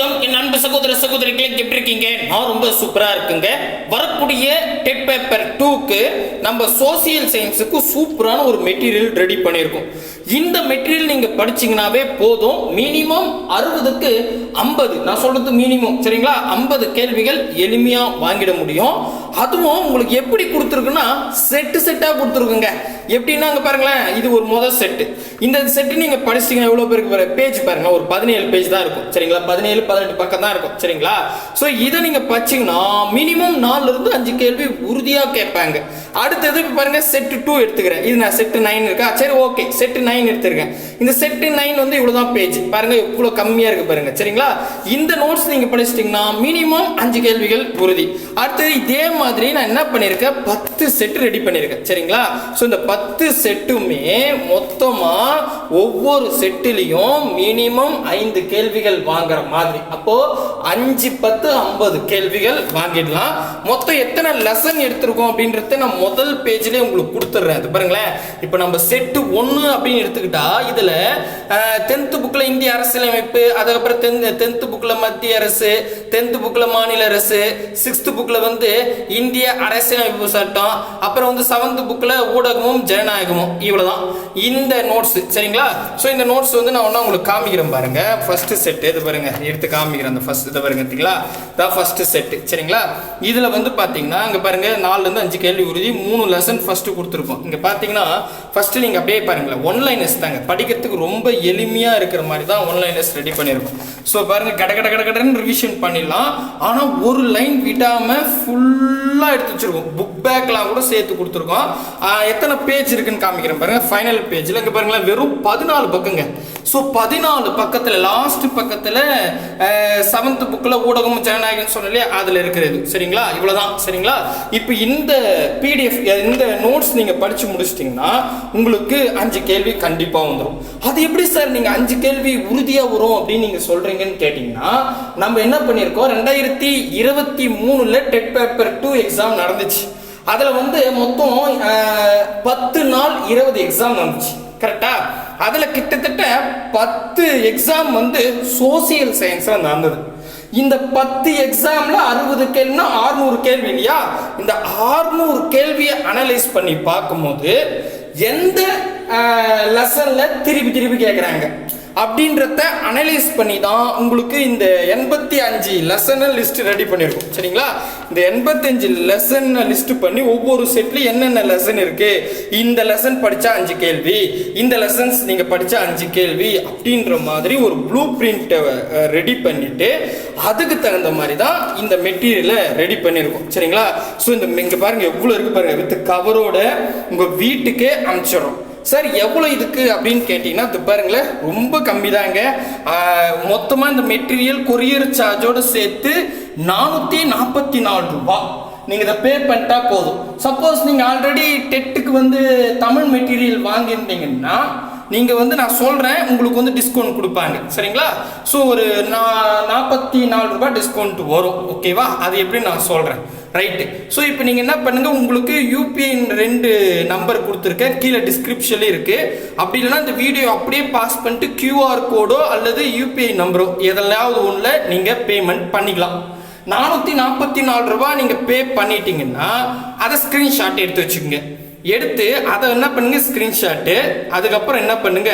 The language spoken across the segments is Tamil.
வணக்கம். என் அன்பு சகோதர சகோதரிகளை எப்படி இருக்கீங்க? நான் ரொம்ப சூப்பரா இருக்குங்க. வரக்கூடிய டெட் பேப்பர் டூக்கு நம்ம சோசியல் சயின்ஸுக்கு சூப்பரான ஒரு மெட்டீரியல் ரெடி பண்ணியிருக்கோம். இந்த மெட்டீரியல் நீங்க படிச்சீங்கன்னாவே போதும். மினிமம் அறுபதுக்கு ஐம்பது. நான் சொல்றது மினிமம் சரிங்களா? ஐம்பது கேள்விகள் எளிமையா வாங்கிட முடியும். அதுவும் உங்களுக்கு எப்படி கொடுத்துருக்குன்னா செட்டு செட்டாக கொடுத்துருக்குங்க. எப்படின்னா அங்கே பாருங்களேன் இது ஒரு முதல் செட்டு இந்த செட்டு நீங்கள் படிச்சிட்டீங்கன்னா எவ்வளோ பேருக்கு பேஜ் பாருங்கள் ஒரு பதினேழு பேஜ் தான் இருக்கும். சரிங்களா? பதினேழு பதினெட்டு பக்கம் தான் இருக்கும். சரிங்களா? ஸோ இதை நீங்கள் படிச்சீங்கன்னா மினிமம் நாலுலேருந்து அஞ்சு கேள்வி உறுதியாக கேட்பாங்க. அடுத்தது பாருங்க செட்டு டூ எடுத்துக்கிறேன். இது நான் செட்டு நைன் இருக்கா? சரி ஓகே செட்டு நைன் எடுத்துருக்கேன். இந்த செட்டு நைன் வந்து இவ்வளவுதான் பேஜ் பாருங்க இவ்வளவு கம்மியா இருக்கு பாருங்க. சரிங்களா? இந்த நோட்ஸ் நீங்க படிச்சிட்டீங்கன்னா மினிமம் அஞ்சு கேள்விகள் உறுதி. அடுத்தது இதே மாதிரி நான் என்ன பண்ணியிருக்கேன் பத்து செட் ரெடி பண்ணியிருக்கேன் சரிங்களா? ஸோ இந்த பத்து செட்டுமே மொத்தமா ஒவ்வொரு செட்டிலையும் மினிமம் ஐந்து கேள்விகள் வாங்குற மாதிரி. அப்போ அஞ்சு பத்து ஐம்பது கேள்விகள் வாங்கிடலாம். மொத்தம் எத்தனை லெசன் எடுத்திருக்கோம் அப்படின்றத நான் முதல் பேஜ்லேயே உங்களுக்கு கொடுத்துட்றேன். அது பாருங்களேன். இப்போ நம்ம செட்டு ஒன்று அப்படின்னு எடுத்துக்கிட்டா இதில் டென்த்து புக்கில் இந்திய அரசியலமைப்பு அதுக்கப்புறம் டென்த்து புக்கில் மத்திய அரசு டென்த்து புக்கில் மாநில அரசு சிக்ஸ்த்து புக்கில் வந்து இந்திய அரசியலமைப்பு சட்டம் அப்புறம் வந்து செவன்த் புக்கில் ஊடகமும் ஜனநாயகமும் இவ்வளோதான் இந்த நோட்ஸ் சரிங்களா? ஸோ இந்த நோட்ஸ் வந்து நான் ஒன்றா உங்களுக்கு காமிக்கிறேன் பாருங்க. ஃபர்ஸ்ட் செட் இது பாருங்க. எடுத்து காமிக்கிறேன் அந்த ஃபர்ஸ்ட் இதை பாருங்க பார்த்தீங்களா? இதான் ஃபர்ஸ்ட் செட் சரிங்களா? இதில் வந்து பார்த்தீங்கன்னா இங்கே பாருங்க நாலுலேருந்து அஞ்சு கேள்வி உறுதி மூணு லெசன் ஃபர்ஸ்ட் கொடுத்துருக்கோம் இங்கே பார்த்தீங்கன்னா ஃபர்ஸ்ட் நீங்கள் அப்படியே பாருங்களேன் ஒன்லைனஸ் தாங்க. படிக்கிறதுக்கு ரொம்ப எளிமையாக இருக்கிற மாதிரி தான் ஒன்லைனஸ் ரெடி பண்ணியிருக்கோம். ஸோ பாருங்க கட கட கட கடன்னு ரிவிஷன் பண்ணிடலாம். ஆனால் ஒரு லைன் விடாமல் ஃபுல்லாக எடுத்து வச்சிருக்கோம். புக் பேக்லாம் கூட சேர்த்து கொடுத்துருக்கோம். எத்தனை பேஜ் இருக்குன்னு காமிக்கிறேன் பாருங்க. ஃபைனல் பேஜில் இங்கே பாருங்களேன். வெறும் பதினாலு பக்கங்க. ஸோ பதினாலு பக்கத்தில் லாஸ்ட் பக்கத்தில் செவன்த் புக்கில் ஊடகம் ஜனநாயகம்னு சொன்னாலே அதில் இருக்கிறது. சரிங்களா? இவ்வளோதான் சரிங்களா? இப்போ இந்த பிடிஎஃப் இந்த நோட்ஸ் நீங்கள் படித்து முடிச்சிட்டிங்கன்னா உங்களுக்கு அஞ்சு கேள்வி கண்டிப்பாக வந்துடும் அது எப்படி சார் நீங்கள் அஞ்சு கேள்வி உறுதியாக வரும் அப்படின்னு நீங்கள் சொல்கிறீங்கன்னு கேட்டிங்கன்னா நம்ம என்ன பண்ணியிருக்கோம்? ரெண்டாயிரத்தி இருபத்தி மூணில் டெட் பேப்பர் டூ எக்ஸாம் நடந்துச்சு. அதில் வந்து மொத்தம் பத்து நாள் இருபது எக்ஸாம் வந்துச்சு. கரெக்டாக அதில் கிட்டத்தட்ட பத்து எக்ஸாம் வந்து சோசியல் சயின்ஸில் நடந்தது. இந்த பத்து எக்ஸாம்ல அறுபது கேள்வினா ஆறுநூறு கேள்வி இல்லையா? இந்த ஆறுநூறு கேள்வியை அனலைஸ் பண்ணி பார்க்கும்போது எந்த லெசன்ல திருப்பி திருப்பி கேட்குறாங்க அப்படின்றத அனலைஸ் பண்ணி தான் உங்களுக்கு இந்த எண்பத்தி அஞ்சு லெசனை லிஸ்ட் ரெடி பண்ணியிருக்கோம் சரிங்களா? இந்த எண்பத்தஞ்சு லெசனை லிஸ்ட் பண்ணி ஒவ்வொரு செட்லையும் என்னென்ன லெசன் இருக்குது இந்த லெசன் படித்தா அஞ்சு கேள்வி இந்த லெசன்ஸ் நீங்கள் படித்தா அஞ்சு கேள்வி அப்படின்ற மாதிரி ஒரு ப்ளூ பிரிண்ட்டை ரெடி பண்ணிவிட்டு அதுக்கு தகுந்த மாதிரி தான் இந்த மெட்டீரியலை ரெடி பண்ணியிருக்கோம் சரிங்களா? ஸோ இந்த இங்கே பாருங்கள் எவ்வளோ இருக்குது பாருங்கள் வித் கவரோட உங்கள் வீட்டுக்கே அனுப்பிச்சிடும் சார் எவ்வளோ இதுக்கு அப்படின்னு கேட்டிங்கன்னா இது பாருங்களேன் ரொம்ப கம்மி தாங்க மொத்தமாக இந்த மெட்டீரியல் கொரியர் சார்ஜோடு சேர்த்து நானூற்றி நாற்பத்தி நாலு ரூபா. நீங்கள் இதை பே பண்ணிட்டா போதும். சப்போஸ் நீங்கள் ஆல்ரெடி டெட்டுக்கு வந்து தமிழ் மெட்டீரியல் வாங்கியிருந்தீங்கன்னா நீங்கள் வந்து நான் சொல்கிறேன் உங்களுக்கு வந்து டிஸ்கவுண்ட் கொடுப்பாங்க. சரிங்களா? ஸோ ஒரு நா நாற்பத்தி நாலு ரூபாய் டிஸ்கவுண்ட் வரும். ஓகேவா அது எப்படி நான் சொல்கிறேன் ரைட்டு ஸோ இப்போ நீங்கள் என்ன பண்ணுங்கள் உங்களுக்கு யூபிஐ ரெண்டு நம்பர் கொடுத்துருக்கேன். கீழே டிஸ்கிரிப்ஷன்லேயே இருக்குது அப்படி இல்லைன்னா இந்த வீடியோ அப்படியே பாஸ் பண்ணிட்டு கியூஆர் கோடோ அல்லது யூபிஐ நம்பரோ எதெல்லாவது ஒன்றில் நீங்கள் பேமெண்ட் பண்ணிக்கலாம். நானூற்றி நாற்பத்தி நாலு ரூபா நீங்கள் பே பண்ணிட்டீங்கன்னா அதை ஸ்க்ரீன்ஷாட் எடுத்து வச்சுக்கோங்க. எடுத்து அதை என்ன பண்ணுங்க ஸ்க்ரீன்ஷாட்டு அதுக்கப்புறம் என்ன பண்ணுங்க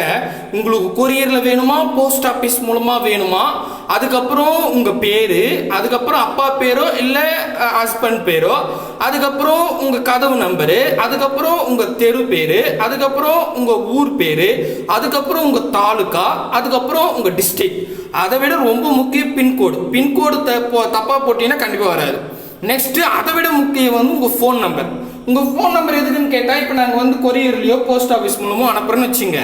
உங்களுக்கு கொரியரில் வேணுமா போஸ்ட் ஆஃபீஸ் மூலமாக வேணுமா? அதுக்கப்புறம் உங்கள் பேர் அதுக்கப்புறம் அப்பா பேரோ இல்லை ஹஸ்பண்ட் பேரோ? அதுக்கப்புறம் உங்கள் கதவு நம்பரு அதுக்கப்புறம் உங்கள் தெரு பேர் அதுக்கப்புறம் உங்கள் ஊர் பேர் அதுக்கப்புறம் உங்கள் தாலுக்கா அதுக்கப்புறம் உங்கள் டிஸ்ட்ரிக்ட் அதை விட ரொம்ப முக்கியம் பின்கோடு பின்கோடு தப்பாக போட்டிங்கன்னா கண்டிப்பாக வராது. நெக்ஸ்ட்டு அதை விட முக்கியம் வந்து உங்கள் ஃபோன் நம்பர் உங்கள் ஃபோன் நம்பர் எதுக்குன்னு கேட்டால் இப்போ நாங்கள் வந்து கொரியர்லையோ போஸ்ட் ஆஃபீஸ் மூலமோ அனுப்புறோன்னு வச்சுங்க.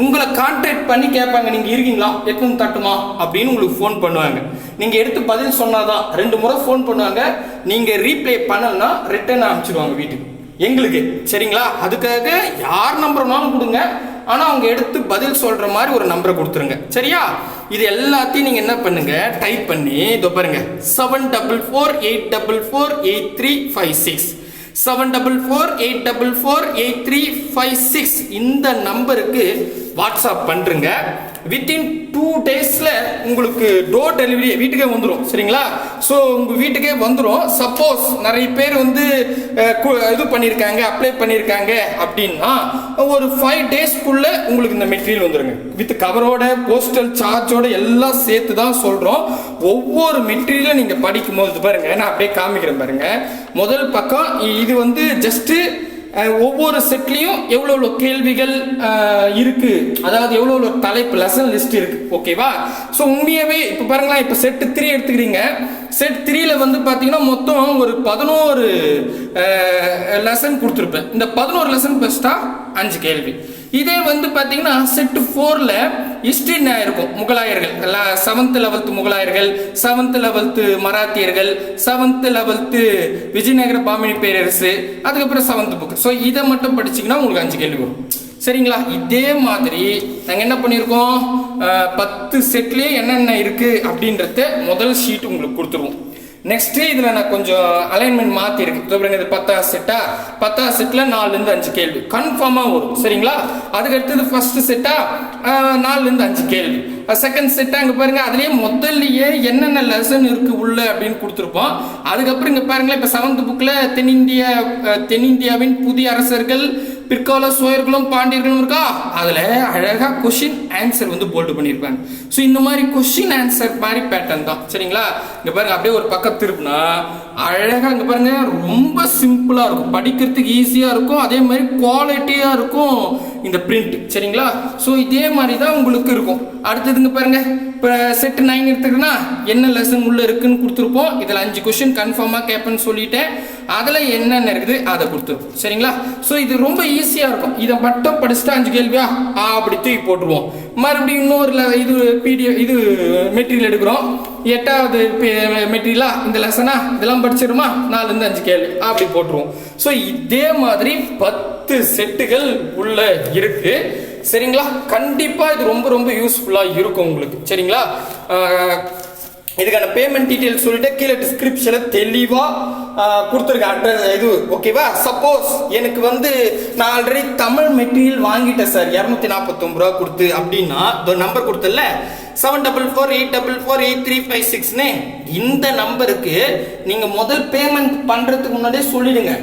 உங்களை கான்டாக்ட் பண்ணி கேட்பாங்க நீங்கள் இருக்கீங்களா? எப்பவும் தட்டுமா? அப்படின்னு உங்களுக்கு ஃபோன் பண்ணுவாங்க. நீங்கள் எடுத்து பதில் சொன்னாதான் ரெண்டு முறை ஃபோன் பண்ணுவாங்க. நீங்கள் ரீப்ளே பண்ணலன்னா ரிட்டர்ன் அனுப்பிச்சிடுவாங்க வீட்டுக்கு. எங்களுக்கு. சரிங்களா? அதுக்காக யார் நம்பர் வேணாலும் கொடுங்க. ஆனால் அவங்க எடுத்து பதில் சொல்கிற மாதிரி ஒரு நம்பரை கொடுத்துருங்க. சரியா? இது எல்லாத்தையும் நீங்கள் என்ன பண்ணுங்க? டைப் பண்ணி இதோ பாருங்க. Seven double four eight double four eight three five six seven double four eight double four eight three five six இந்த நம்பருக்கு வாட்ஸ்அப் பண்ணுறங்க வித்தின் டூ டேஸில் உங்களுக்கு டோர் டெலிவரி வீட்டுக்கே வந்துடும் சரிங்களா? ஸோ உங்கள் வீட்டுக்கே வந்துடும் சப்போஸ் நிறைய பேர் வந்து இது பண்ணியிருக்காங்க அப்ளை பண்ணியிருக்காங்க அப்படின்னா ஒரு ஃபைவ் டேஸ்க்குள்ளே உங்களுக்கு இந்த மெட்டீரியல் வந்துடுங்க வித் கவரோட போஸ்டல் சார்ஜோட எல்லாம் சேர்த்து தான் சொல்கிறோம் ஒவ்வொரு மெட்டீரியலும் நீங்கள் படிக்கும் போது பாருங்கள் நான் அப்படியே காமிக்கிறேன் பாருங்கள் முதல் பக்கம் இது வந்து ஜஸ்ட்டு ஒவ்வொரு செட்லேயும் எவ்வளோ எவ்வளோ கேள்விகள் இருக்குது அதாவது எவ்வளோ எவ்வளோ தலைப்பு லெசன் லிஸ்ட் இருக்குது ஓகேவா ஸோ உண்மையாகவே இப்போ பாருங்களேன் இப்போ செட்டு த்ரீ எடுத்துக்கிறீங்க. செட் த்ரீல வந்து பார்த்தீங்கன்னா மொத்தம் ஒரு பதினோரு லெசன் கொடுத்துருப்பேன். இந்த பதினோரு லெசன் பெஸ்ட்டாக அஞ்சு கேள்வி. இதே வந்து பார்த்தீங்கன்னா செட் ஃபோரில் ஹிஸ்ட்ரி இருக்கும் முகலாயர்கள். செவன்த் லெவல்த்து முகலாயர்கள் செவன்த் லெவல்த்து மராத்தியர்கள் செவன்த் லெவல்த்து விஜயநகர பாமினி பேரரசு அதுக்கப்புறம் செவன்த் புக் ஸோ இதை மட்டும் படிச்சீங்கன்னா உங்களுக்கு அஞ்சு கேள்வி வரும். சரிங்களா? இதே மாதிரி நாங்கள் என்ன பண்ணியிருக்கோம்? பத்து செட்லேயே என்னென்ன இருக்குது அப்படின்றத முதல் ஷீட் உங்களுக்கு கொடுத்துருவோம். நெக்ஸ்ட் இதில் நான் கொஞ்சம் அலைன்மெண்ட் மாற்றிருக்கு பாருங்க இது பத்தாவது செட்டா பத்தாவது செட்டில் நாலுலேருந்து அஞ்சு கேள்வி. கன்ஃபார்மாக வரும். சரிங்களா? அதுக்கடுத்தது ஃபர்ஸ்ட் செட்டா நாலுலேருந்து அஞ்சு கேள்வி. செகண்ட் செட்டா அங்கே பாருங்க அதுலேயே முதல்லயே என்னென்ன லெசன் இருக்கு உள்ள அப்படின்னு கொடுத்துருப்போம். அதுக்கப்புறம் இங்கே பாருங்களேன் இப்போ செவன்த் புக்கில் தென்னிந்திய தென்னிந்தியாவின் புதிய அரசர்கள் பிற்கால சோழர்களும் பாண்டியர்களும் இருக்கா? அதில் அழகாக கொஷின் ஆன்சர் வந்து போல்டு பண்ணியிருப்பாங்க. ஸோ இந்த மாதிரி கொஷின் ஆன்சர் மாதிரி பேட்டர்ன் தான். சரிங்களா? இங்கே பாருங்க அப்படியே ஒரு பக்கம் திருப்புனா அழகாக இங்கே பாருங்க ரொம்ப சிம்பிளாக இருக்கும். படிக்கிறதுக்கு ஈஸியாக இருக்கும். அதே மாதிரி குவாலிட்டியாக இருக்கும் இந்த பிரிண்ட் சரிங்களா? ஸோ இதே மாதிரி தான் உங்களுக்கு இருக்கும். அடுத்ததுங்க பாருங்க இப்போ செட் நைன் எடுத்துக்கிட்டோன்னா என்ன லெசன் உள்ள இருக்குன்னு கொடுத்துருப்போம். இதில் அஞ்சு கொஷின் கன்ஃபார்மாக கேட்பேன்னு சொல்லிட்டேன். அதில் என்னென்ன இருக்குது அதை கொடுத்துருப்போம். சரிங்களா? ஸோ இது ரொம்ப ஈஸியாக இருக்கும். இதை மட்டும் படிச்சுட்டு அஞ்சு கேள்வியா? ஆ அப்படி தூக்கி போட்டுருவோம். மறுபடியும் இன்னொரு இது பிடிஎஃப் இது மெட்டீரியல் எடுக்கிறோம். எட்டாவது மெட்டீரியலா? இந்த லெசனா இதெல்லாம் படிச்சிருமா? நாலுலேருந்து அஞ்சு கேள்வி அப்படி போட்டுருவோம். ஸோ இதே மாதிரி பத்து செட்டுகள் உள்ள இருக்கு. சரிங்களா? கண்டிப்பா இது ரொம்ப ரொம்ப யூஸ்ஃபுல்லா இருக்கும் உங்களுக்கு. சரிங்களா? இதுக்கான பேமெண்ட் டீட்டெயில் சொல்லிட்டு கீழே டிஸ்கிரிப்ஷனில் தெளிவாக கொடுத்துருக்கேன் அட்ரஸ் இது ஓகேவா சப்போஸ் எனக்கு வந்து நான் ஆல்ரெடி தமிழ் மெட்டீரியல் வாங்கிட்டேன் சார் இரநூத்தி நாற்பத்தொம்பது ரூபா கொடுத்து அப்படின்னா number கொடுத்தல seven double four eight double four eight three five சிக்ஸ்னு இந்த நம்பருக்கு நீங்கள் முதல் பேமெண்ட் பண்ணுறதுக்கு முன்னாடியே சொல்லிடுங்க.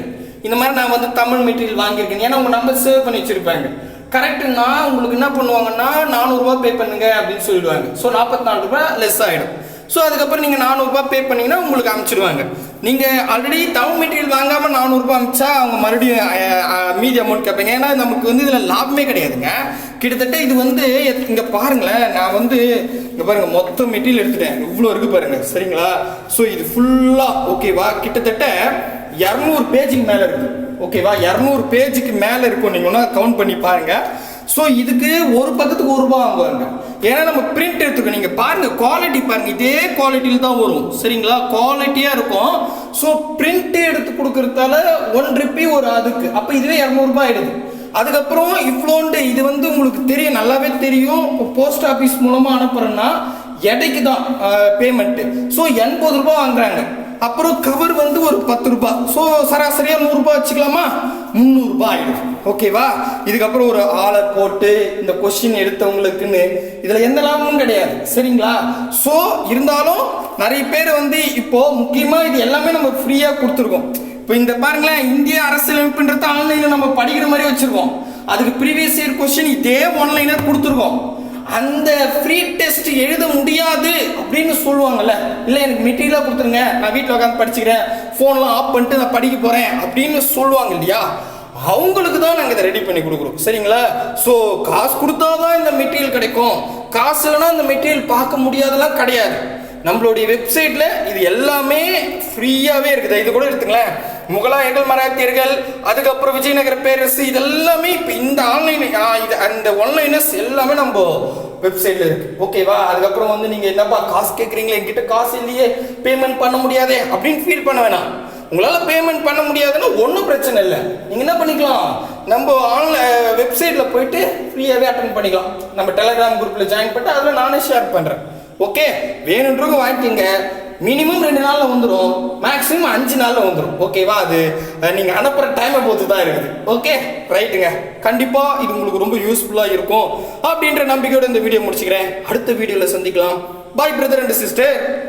இந்த மாதிரி நான் வந்து தமிழ் மெட்டீரியல் வாங்கியிருக்கேன். ஏன்னா உங்கள் நம்பர் சேவ் பண்ணி வச்சிருப்பாங்க. கரெக்டுன்னா உங்களுக்கு என்ன பண்ணுவாங்கன்னா நானூறுரூவா பே பண்ணுங்க அப்படின்னு சொல்லிடுவாங்க. ஸோ நாற்பத்தி நாலு ரூபா லெஸ் ஆகிடும் ஸோ அதுக்கப்புறம் நீங்கள் நானூறுரூபா பே பண்ணிங்கன்னா உங்களுக்கு அனுப்பிச்சிடுவாங்க நீங்கள் ஆல்ரெடி டவுன் மெட்டீரியல் வாங்காமல் நானூறுரூபா அமிச்சா அவங்க மறுபடியும் மீதி அமௌண்ட் கேட்பீங்க. ஏன்னா நமக்கு வந்து இதில் லாபமே கிடையாதுங்க. கிட்டத்தட்ட இது வந்து இங்கே பாருங்களேன் நான் வந்து இங்கே பாருங்கள் மொத்த மெட்டீரியல் எடுத்துட்டேன். இவ்வளோ இருக்குது பாருங்கள் சரிங்களா? ஸோ இது ஃபுல்லாக ஓகேவா கிட்டத்தட்ட இரநூறு பேஜுக்கு மேலே இருக்குது ஓகேவா இரநூறு பேஜுக்கு மேலே இருக்கும் நீங்கள் ஒன்றா கவுண்ட் பண்ணி பாருங்கள் ஸோ இதுக்கு ஒரு பக்கத்துக்கு ஒரு ரூபா வாங்குவாங்க ஏன்னா நம்ம பிரிண்ட் எடுத்துக்கோ நீங்கள் பாருங்கள் குவாலிட்டி பாருங்கள் இதே குவாலிட்டியில் தான் வரும். சரிங்களா? குவாலிட்டியாக இருக்கும். ஸோ பிரிண்ட் எடுத்து கொடுக்குறதால ஒன் ருப்பி ஒரு அதுக்கு. அப்போ இதுவே இரநூறுபா ஆயிடுது. அதுக்கப்புறம் இவ்வளோண்டு இது வந்து உங்களுக்கு தெரியும். நல்லாவே தெரியும். போஸ்ட் ஆஃபீஸ் மூலமாக அனுப்புறேன்னா எடைக்கு தான் பேமெண்ட்டு ஸோ எண்பது ரூபா வாங்குறாங்க. அப்புறம் கவர் வந்து ஒரு பத்து ரூபாய் ஸோ சராசரியாக நூறுரூபா வச்சுக்கலாமா? முந்நூறுபா ஆயிடும். ஓகேவா இதுக்கப்புறம் ஒரு ஆளை போட்டு இந்த கொஸ்டின் எடுத்தவங்களுக்குன்னு இதில் எந்த லாபமும் கிடையாது. சரிங்களா? ஸோ இருந்தாலும் நிறைய பேர் வந்து இப்போது முக்கியமாக இது எல்லாமே நம்ம ஃப்ரீயாக கொடுத்துருக்கோம். இப்போ இந்த பாருங்களேன் இந்திய அரசியலமைப்புன்றது ஆன்லைனில் நம்ம படிக்கிற மாதிரி வச்சுருக்கோம். அதுக்கு ப்ரீவியஸ் இயர் கொஸ்டின் இதே ஆன்லைனாக கொடுத்துருக்கோம். அந்த ஃப்ரீ டெஸ்ட் எழுத முடியாது அப்படின்னு சொல்லுவாங்கல்ல. இல்லை எனக்கு மெட்டீரியலாக கொடுத்துருங்க. நான் வீட்டில் உட்காந்து படிச்சுக்கிறேன். ஃபோன்லாம் ஆஃப் பண்ணிட்டு நான் படிக்க போகிறேன் அப்படின்னு சொல்லுவாங்க இல்லையா? அவங்களுக்கு தான் நாங்கள் இதை ரெடி பண்ணி கொடுக்குறோம். சரிங்களா? ஸோ காசு கொடுத்தா தான் இந்த மெட்டீரியல் கிடைக்கும். காசு இல்லைன்னா இந்த மெட்டீரியல் பார்க்க முடியாதெல்லாம் கிடையாது. நம்மளுடைய வெப்சைட்டில் இது எல்லாமே ஃப்ரீயாகவே இருக்குது. இது கூட எடுத்துங்களேன். முகலாயர்கள் மராத்தியர்கள் அதுக்கப்புறம் விஜயநகர பேரரசு இதெல்லாமே இப்போ இந்த அந்த ஒன்லைனஸ் எல்லாமே நம்ம வெப்சைட்ல இருக்கு. ஓகேவா அதுக்கப்புறம் வந்து நீங்க என்னப்பா காசு கேட்குறீங்களே என்கிட்ட காசு இல்லையே. பேமெண்ட் பண்ண முடியாதே? அப்படின்னு ஃபீல் பண்ண வேணாம். உங்களால பேமெண்ட் பண்ண முடியாதுன்னா ஒன்றும் பிரச்சனை இல்லை. நீங்க என்ன பண்ணிக்கலாம்? நம்ம ஆன்லைன் வெப்சைட்ல போயிட்டு ஃப்ரீயாகவே அட்டன் பண்ணிக்கலாம். நம்ம டெலகிராம் குரூப்ல ஜாயின் பண்ணிட்டு அதில் நானே ஷேர் பண்றேன். ஓகே வேணுன்றவங்க வாங்கிக்கோங்க. மினிமம் ரெண்டு நாளில் வந்துடும் மேக்ஸிமம் அஞ்சு நாளில் வந்துடும் ஓகேவா அது? நீங்கள் அனுப்புகிற டைமை பொறுத்து தான் இருக்குது. ஓகே ரைட்டுங்க கண்டிப்பாக இது உங்களுக்கு ரொம்ப யூஸ்ஃபுல்லாக இருக்கும் அப்படின்ற நம்பிக்கையோடு இந்த வீடியோ முடிச்சுக்கிறேன். அடுத்த வீடியோவில் சந்திக்கலாம். பாய் பிரதர் அண்ட் சிஸ்டர்